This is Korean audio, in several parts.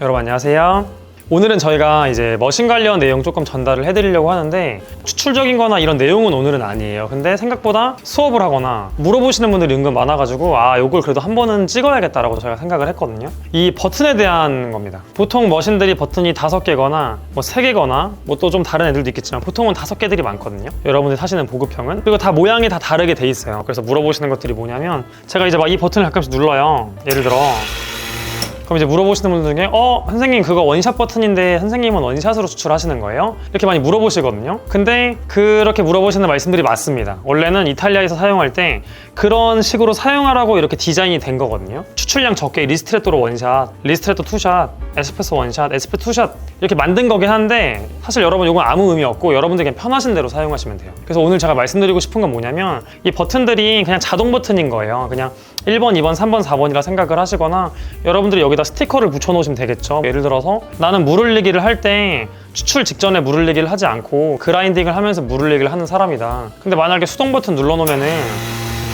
여러분 안녕하세요. 오늘은 저희가 이제 머신 관련 내용 조금 전달을 해드리려고 하는데 추출적인 거나 이런 내용은 오늘은 아니에요. 근데 생각보다 수업을 하거나 물어보시는 분들이 은근 많아가지고 아, 요걸 그래도 한 번은 찍어야겠다라고 저희가 생각을 했거든요. 이 버튼에 대한 겁니다. 보통 머신들이 버튼이 다섯 개거나 뭐 세 개거나 뭐 또 좀 다른 애들도 있겠지만 보통은 다섯 개들이 많거든요. 여러분들이 사시는 보급형은 그리고 다 모양이 다 다르게 돼 있어요. 그래서 물어보시는 것들이 뭐냐면 제가 이제 막 이 버튼을 가끔씩 눌러요. 예를 들어 그럼 이제 물어보시는 분들 중에 어 선생님 그거 원샷 버튼인데 선생님은 원샷으로 추출하시는 거예요? 이렇게 많이 물어보시거든요. 근데 그렇게 물어보시는 말씀들이 맞습니다. 원래는 이탈리아에서 사용할 때 그런 식으로 사용하라고 이렇게 디자인이 된 거거든요. 추출량 적게 리스트레토로 원샷 리스트레토 투샷 에스프레소 원샷 에스프레소 투샷 이렇게 만든 거긴 한데 사실 여러분 이건 아무 의미 없고 여러분들 그냥 편하신 대로 사용하시면 돼요. 그래서 오늘 제가 말씀드리고 싶은 건 뭐냐면 이 버튼들이 그냥 자동 버튼인 거예요. 그냥 1번, 2번, 3번, 4번이라 생각을 하시거나 여러분들이 여기다 스티커를 붙여 놓으시면 되겠죠. 예를 들어서 나는 물 흘리기를 할 때 추출 직전에 물 흘리기를 하지 않고 그라인딩을 하면서 물 흘리기를 하는 사람이다. 근데 만약에 수동 버튼 눌러 놓으면은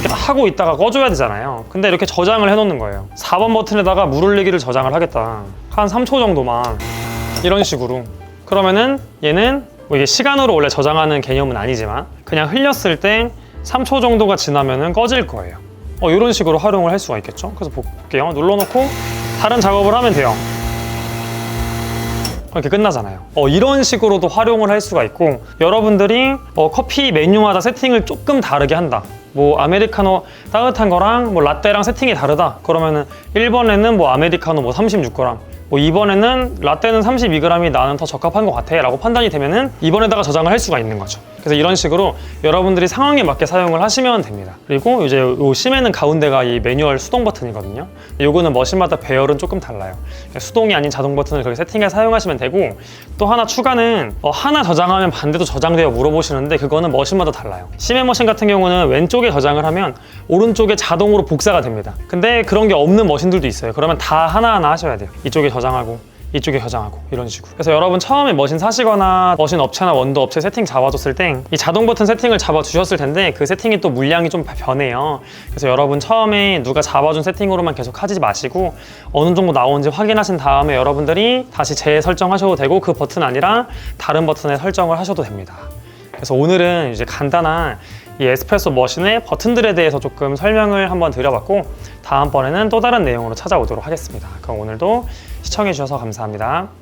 이렇게 하고 있다가 꺼줘야 되잖아요. 근데 이렇게 저장을 해 놓는 거예요. 4번 버튼에다가 물 흘리기를 저장을 하겠다. 한 3초 정도만 이런 식으로. 그러면은 얘는 뭐 이게 시간으로 원래 저장하는 개념은 아니지만 그냥 흘렸을 때 3초 정도가 지나면은 꺼질 거예요. 어, 이런 식으로 활용을 할 수가 있겠죠. 그래서 볼게요. 눌러놓고 다른 작업을 하면 돼요. 이렇게 끝나잖아요. 어, 이런 식으로도 활용을 할 수가 있고 여러분들이 어, 커피 메뉴마다 세팅을 조금 다르게 한다. 뭐 아메리카노 따뜻한 거랑 뭐 라떼랑 세팅이 다르다. 그러면은 1번에는 뭐 아메리카노 뭐 36g, 뭐 2번에는 라떼는 32g이 나는 더 적합한 것 같아 라고 판단이 되면은 2번에다가 저장을 할 수가 있는 거죠. 그래서 이런 식으로 여러분들이 상황에 맞게 사용을 하시면 됩니다. 그리고 이제 요 심에는 가운데가 이 매뉴얼 수동 버튼이거든요. 요거는 머신마다 배열은 조금 달라요. 수동이 아닌 자동 버튼을 그렇게 세팅해서 사용하시면 되고 또 하나 추가는 어, 하나 저장하면 반대도 저장돼요 물어보시는데 그거는 머신마다 달라요. 심의 머신 같은 경우는 왼쪽에 저장을 하면 오른쪽에 자동으로 복사가 됩니다. 근데 그런 게 없는 머신들도 있어요. 그러면 다 하나하나 하셔야 돼요. 이쪽에 저장 하고 이쪽에 저장하고 이런 식으로. 그래서 여러분 처음에 머신 사시거나 머신 업체나 원두 업체 세팅 잡아줬을 때 이 자동 버튼 세팅을 잡아주셨을 텐데 그 세팅이 또 물량이 좀 변해요. 그래서 여러분 처음에 누가 잡아준 세팅으로만 계속 하지 마시고 어느 정도 나오는지 확인하신 다음에 여러분들이 다시 재설정하셔도 되고 그 버튼 아니라 다른 버튼에 설정을 하셔도 됩니다. 그래서 오늘은 이제 간단한 이 에스프레소 머신의 버튼들에 대해서 조금 설명을 한번 드려봤고 다음번에는 또 다른 내용으로 찾아오도록 하겠습니다. 그럼 오늘도 시청해주셔서 감사합니다.